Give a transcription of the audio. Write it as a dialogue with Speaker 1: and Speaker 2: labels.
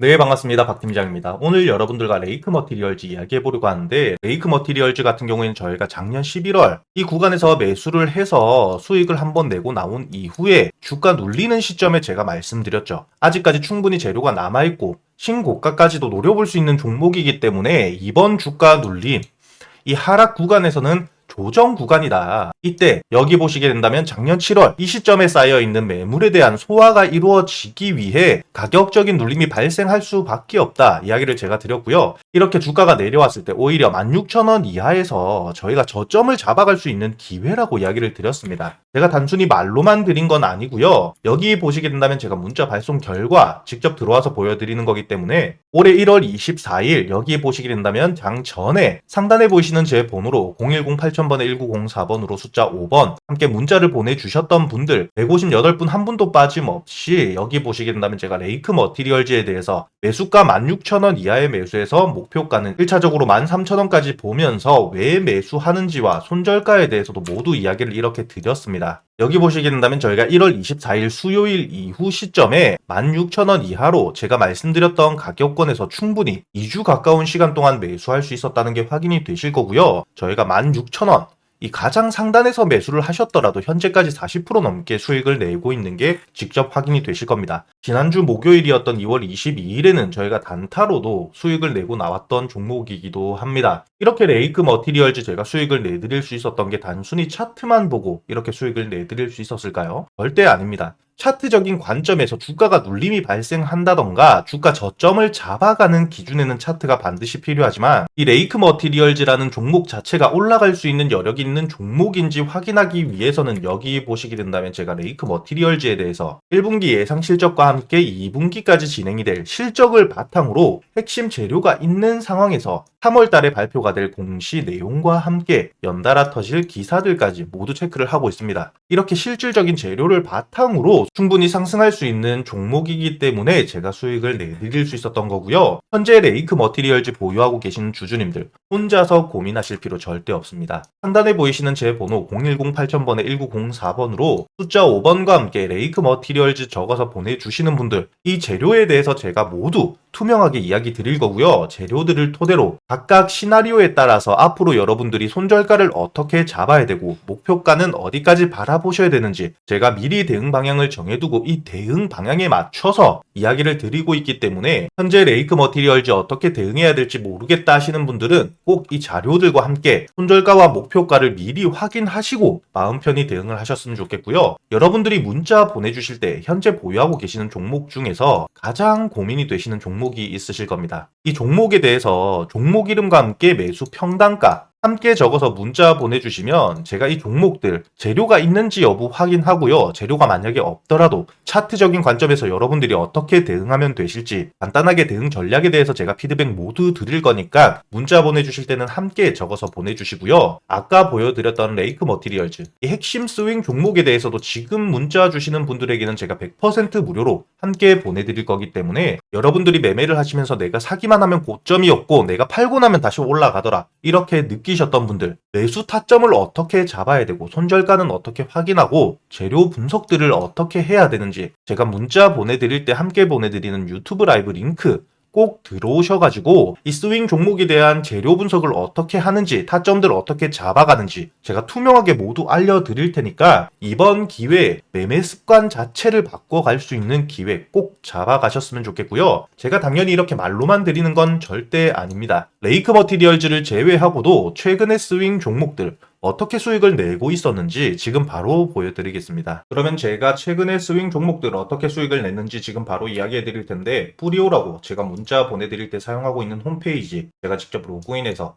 Speaker 1: 네, 반갑습니다. 박 팀장입니다. 오늘 여러분들과 레이크 머티리얼즈 이야기해 보려고 하는데, 레이크 머티리얼즈 같은 경우에는 저희가 작년 11월 이 구간에서 매수를 해서 수익을 한번 내고 나온 이후에 주가 눌리는 시점에 제가 말씀드렸죠. 아직까지 충분히 재료가 남아있고, 신고가까지도 노려볼 수 있는 종목이기 때문에 이번 주가 눌림, 이 하락 구간에서는 조정 구간이다. 이때 여기 보시게 된다면 작년 7월 이 시점에 쌓여 있는 매물에 대한 소화가 이루어지기 위해 가격적인 눌림이 발생할 수밖에 없다. 이야기를 제가 드렸고요. 이렇게 주가가 내려왔을 때 오히려 16,000원 이하에서 저희가 저점을 잡아갈 수 있는 기회라고 이야기를 드렸습니다. 제가 단순히 말로만 드린 건 아니고요. 여기 보시게 된다면 제가 문자 발송 결과 직접 들어와서 보여드리는 거기 때문에 올해 1월 24일 여기 보시게 된다면 장 전에 상단에 보이시는 제 번호로 010-8000번에 1904번으로 숫자 5번 함께 문자를 보내주셨던 분들 158분 한 분도 빠짐없이 여기 보시게 된다면 제가 레이크 머티리얼즈에 대해서 매수가 16,000원 이하의 매수에서 목표가는 1차적으로 13,000원까지 보면서 왜 매수하는지와 손절가에 대해서도 모두 이야기를 이렇게 드렸습니다. 여기 보시게 된다면 저희가 1월 24일 수요일 이후 시점에 16,000원 이하로 제가 말씀드렸던 가격권에서 충분히 2주 가까운 시간 동안 매수할 수 있었다는 게 확인이 되실 거고요. 저희가 16,000원 이 가장 상단에서 매수를 하셨더라도 현재까지 40% 넘게 수익을 내고 있는 게 직접 확인이 되실 겁니다. 지난주 목요일이었던 2월 22일에는 저희가 단타로도 수익을 내고 나왔던 종목이기도 합니다. 이렇게 레이크 머티리얼즈 제가 수익을 내드릴 수 있었던 게 단순히 차트만 보고 이렇게 수익을 내드릴 수 있었을까요? 절대 아닙니다. 차트적인 관점에서 주가가 눌림이 발생한다던가 주가 저점을 잡아가는 기준에는 차트가 반드시 필요하지만 이 레이크 머티리얼즈라는 종목 자체가 올라갈 수 있는 여력이 있는 종목인지 확인하기 위해서는 여기 보시게 된다면 제가 레이크 머티리얼즈에 대해서 1분기 예상 실적과 함께 2분기까지 진행이 될 실적을 바탕으로 핵심 재료가 있는 상황에서 3월 달에 발표가 될 공시 내용과 함께 연달아 터질 기사들까지 모두 체크를 하고 있습니다. 이렇게 실질적인 재료를 바탕으로 충분히 상승할 수 있는 종목이기 때문에 제가 수익을 내드릴 수 있었던 거고요. 현재 레이크 머티리얼즈 보유하고 계시는 주주님들 혼자서 고민하실 필요 절대 없습니다. 상단에 보이시는 제 번호 010-8000번에 1904번으로 숫자 5번과 함께 레이크 머티리얼즈 적어서 보내주시는 분들 이 재료에 대해서 제가 모두 투명하게 이야기 드릴 거고요. 재료들을 토대로 각각 시나리오에 따라서 앞으로 여러분들이 손절가를 어떻게 잡아야 되고 목표가는 어디까지 바라보셔야 되는지 제가 미리 대응 방향을 정해두고 이 대응 방향에 맞춰서 이야기를 드리고 있기 때문에 현재 레이크 머티리얼즈 어떻게 대응해야 될지 모르겠다 하시는 분들은 꼭 이 자료들과 함께 손절가와 목표가를 미리 확인하시고 마음 편히 대응을 하셨으면 좋겠고요. 여러분들이 문자 보내주실 때 현재 보유하고 계시는 종목 중에서 가장 고민이 되시는 종목 이 있으실 겁니다. 이 종목에 대해서 종목 이름과 함께 매수 평단가 함께 적어서 문자 보내주시면 제가 이 종목들 재료가 있는지 여부 확인하고요. 재료가 만약에 없더라도 차트적인 관점에서 여러분들이 어떻게 대응하면 되실지 간단하게 대응 전략에 대해서 제가 피드백 모두 드릴 거니까 문자 보내주실 때는 함께 적어서 보내주시고요. 아까 보여드렸던 레이크 머티리얼즈 이 핵심 스윙 종목에 대해서도 지금 문자 주시는 분들에게는 제가 100% 무료로 함께 보내드릴 거기 때문에 여러분들이 매매를 하시면서 내가 사기만 하면 고점이었고 내가 팔고 나면 다시 올라가더라. 이렇게 느끼 느끼셨던 분들, 매수 타점을 어떻게 잡아야 되고 손절가는 어떻게 확인하고 재료 분석들을 어떻게 해야 되는지 제가 문자 보내드릴 때 함께 보내드리는 유튜브 라이브 링크 꼭 들어오셔가지고 이 스윙 종목에 대한 재료 분석을 어떻게 하는지 타점들 어떻게 잡아가는지 제가 투명하게 모두 알려드릴 테니까 이번 기회에 매매 습관 자체를 바꿔갈 수 있는 기회 꼭 잡아가셨으면 좋겠고요. 제가 당연히 이렇게 말로만 드리는 건 절대 아닙니다. 레이크 머티리얼즈를 제외하고도 최근의 스윙 종목들 어떻게 수익을 내고 있었는지 지금 바로 보여드리겠습니다. 그러면 제가 최근에 스윙 종목들 어떻게 수익을 냈는지 지금 바로 이야기해 드릴 텐데 뿌리오라고 제가 문자 보내드릴 때 사용하고 있는 홈페이지 제가 직접 로그인해서